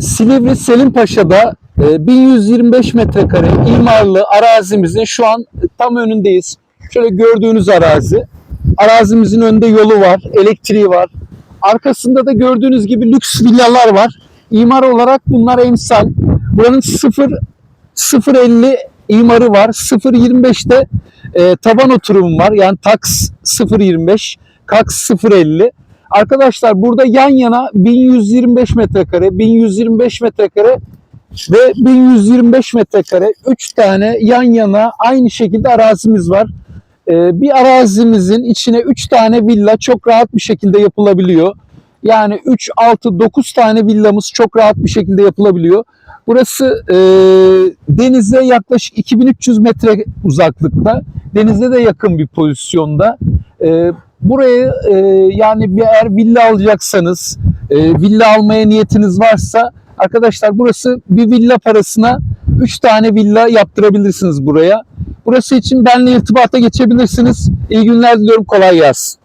Silivri Selimpaşa'da e, 1125 metrekare imarlı arazimizin şu an tam önündeyiz. Şöyle gördüğünüz arazi. Arazimizin önünde yolu var, elektriği var. Arkasında da gördüğünüz gibi lüks villalar var. İmar olarak bunlar emsal. Buranın 0 0.50 imarı var. 0.25'te e, taban oturum var. Yani taks 0.25, kaks 0.50. Arkadaşlar burada yan yana 1125 metrekare, 1125 metrekare ve 1125 metrekare 3 tane yan yana aynı şekilde arazimiz var. Ee, bir arazimizin içine 3 tane villa çok rahat bir şekilde yapılabiliyor. Yani 3, 6, 9 tane villamız çok rahat bir şekilde yapılabiliyor. Burası e, denize yaklaşık 2300 metre uzaklıkta. Denize de yakın bir pozisyonda. E, burayı e, yani bir eğer villa alacaksanız, e, villa almaya niyetiniz varsa arkadaşlar burası bir villa parasına 3 tane villa yaptırabilirsiniz buraya. Burası için benimle irtibata geçebilirsiniz. İyi günler diliyorum. Kolay gelsin.